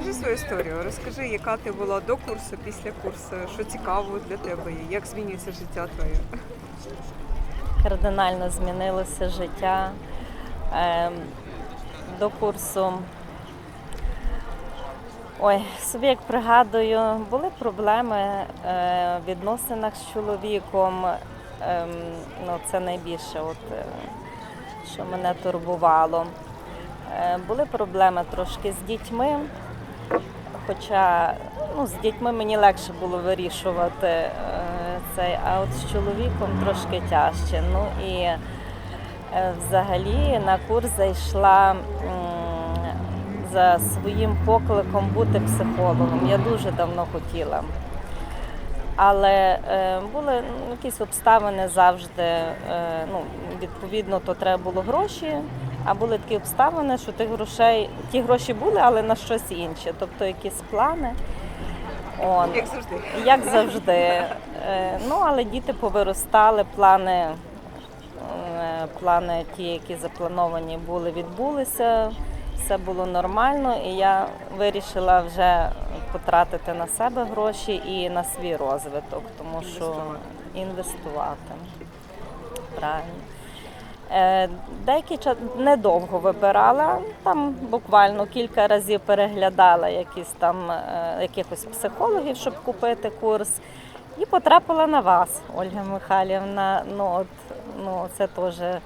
Розкажи свою історію. Розкажи, яка ти була до курсу, після курсу, що цікаво для тебе є, як змінюється життя твоє. кардинально змінилося життя. Ем, До курсу. Ой, собі як пригадую, були проблеми е, в відносинах з чоловіком. Ем, Ну, це найбільше, от, е, що мене турбувало. Е, Були проблеми трошки з дітьми, хоча ну, з дітьми мені легше було вирішувати е, цей, а от з чоловіком трошки тяжче. Ну і е, взагалі на курс зайшла за своїм покликом бути психологом. Я дуже давно хотіла. Але е, були ну, якісь обставини завжди. Е, ну, відповідно, то треба було гроші. А були такі обставини, що тих грошей, ті гроші були, але на щось інше, тобто якісь плани. Он. Як завжди. Як завжди. Е, Ну, але діти повиростали, плани, е, плани ті, які заплановані були, відбулися. Все було нормально, і я вирішила вже потратити на себе гроші і на свій розвиток, тому що інвестувати. Правильно. Е, Деякий час недовго вибирала, там буквально кілька разів переглядала якісь там е, якихось психологів, щоб купити курс. І потрапила на вас, Ольга Михайлівна. Ну, от, ну, це теж е,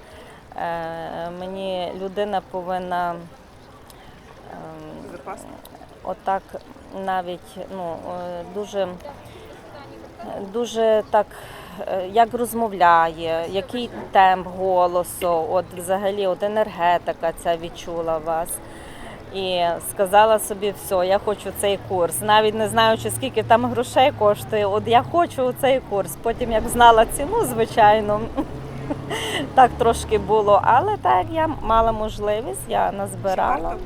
мені людина повинна Запасно. отак навіть ну, е, дуже, дуже так, е, як розмовляє, який темп голосу, от взагалі от енергетика ця відчула вас. І сказала собі, все, я хочу цей курс. Навіть не знаючи, скільки там грошей коштує, от я хочу цей курс. Потім як знала ціну, звичайно, так трошки було. Але так як я мала можливість, я Чи назбирала. варто?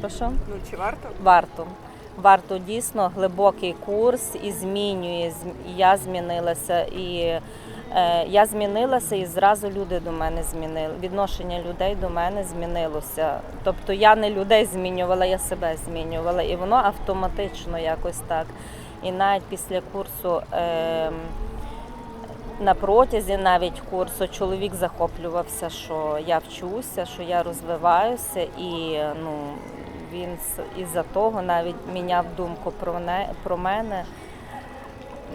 Прошу? Ну, чи варто? Варто. Варто дійсно глибокий курс і змінює. Я змінилася, і е, я змінилася, і зразу люди до мене змінили. Відношення людей до мене змінилося. Тобто я не людей змінювала, я себе змінювала, і воно автоматично якось так. І навіть після курсу. Е, на протязі навіть курсу чоловік захоплювався, що я вчуся, що я розвиваюся, і ну він із-за того навіть міняв думку про не про мене.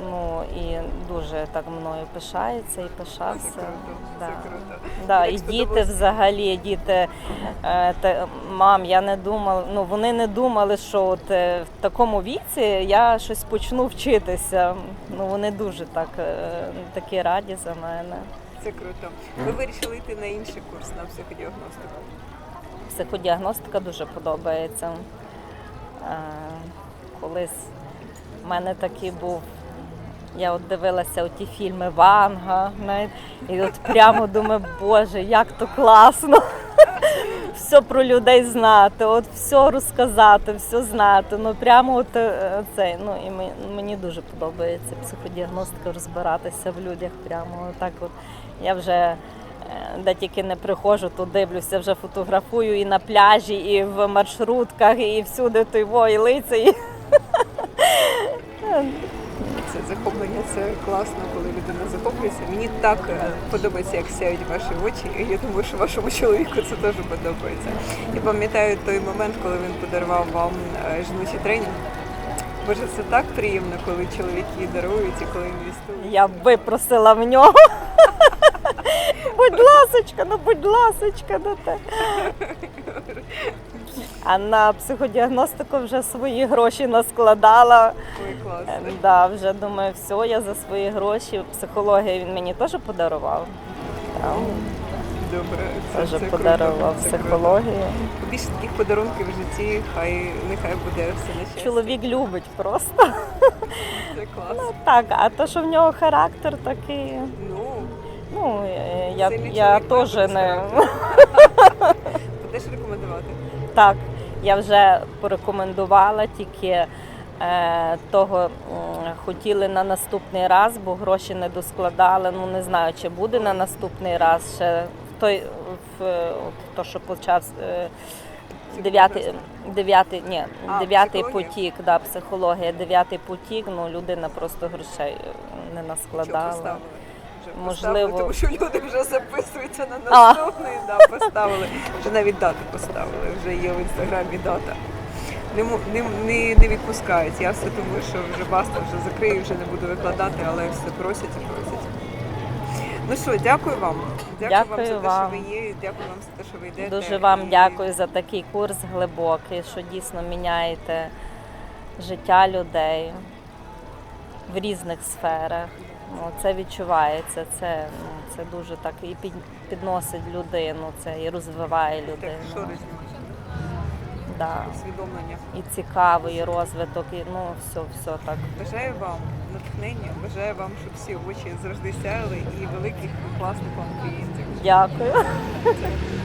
Ну і дуже так мною пишається і Це пишався. круто. Да. Це круто. Да, і діти взагалі, діти, е, те, мам, я не думала, ну вони не думали, що от е, в такому віці я щось почну вчитися. Ну вони дуже так е, такі раді за мене. Це круто. Ви вирішили йти на інший курс на психодіагностику. Психодіагностика дуже подобається. Е, Колись в мене такий був. Я от дивилася ті фільми Ванга, і от прямо думаю, боже, як то класно. Все про людей знати, от все розказати, все знати. Ну прямо от е, цей. Ну і мені, дуже подобається психодіагностика, розбиратися в людях. Прямо так от я вже де тільки не приходжу, то дивлюся, вже фотографую і на пляжі, і в маршрутках, і всюди той во, і лиця. Це захоплення, це класно, коли людина захоплюється. Мені так е, подобається, як сяють ваші очі. І я думаю, що вашому чоловіку це теж подобається. Я пам'ятаю той момент, коли він подарував вам е, жіночий тренінг. Боже, це так приємно, коли чоловіки дарують і коли інвестують. Я випросила в нього. Ласочка, ну будь ласочка, ну те. А на психодіагностику вже свої гроші наскладала. Ой, класно. Да, вже думаю, все, я за свої гроші. Психологію він мені теж подарував. Там Добре, це, теж це подарував круто, це круто. Більше таких подарунків в житті, хай нехай буде все на щастя. Чоловік любить просто. Це класно. Ну так, а то, що в нього характер такий. Ну, Ну, я, Сильний я чоловік теж має бути з не. будеш рекомендувати. Так, я вже порекомендувала, тільки е, того хотіли на наступний раз, бо гроші не доскладали. Ну не знаю, чи буде на наступний раз ще в той в, е, от то, що почав е, Дев'ятий, дев'ятий, ні, дев'ятий потік, да, психологія, дев'ятий потік, ну людина просто грошей не Що наскладала. Вже Можливо. тому що люди вже записуються на А. наступний, да, поставили. Вже навіть дати поставили, вже є в інстаграмі дата. Не, не, не, не відпускають. Я все думаю, що вже баста, вже закрию, вже не буду викладати, але все просять і просять. Ну що, дякую вам. Дякую, вам за Дякую те, вам. що ви є, дякую вам за те, що ви йдете. Дуже вам І дякую за такий курс глибокий, що дійсно міняєте життя людей в різних сферах. Ну, це відчувається, це, ну, це дуже так і під, підносить людину, це і розвиває людину. Да. усвідомлення. І цікавий і розвиток, і ну все, все так. Бажаю вам натхнення, бажаю вам, щоб всі очі завжди сяяли і великих класних вам клієнтів. Дякую.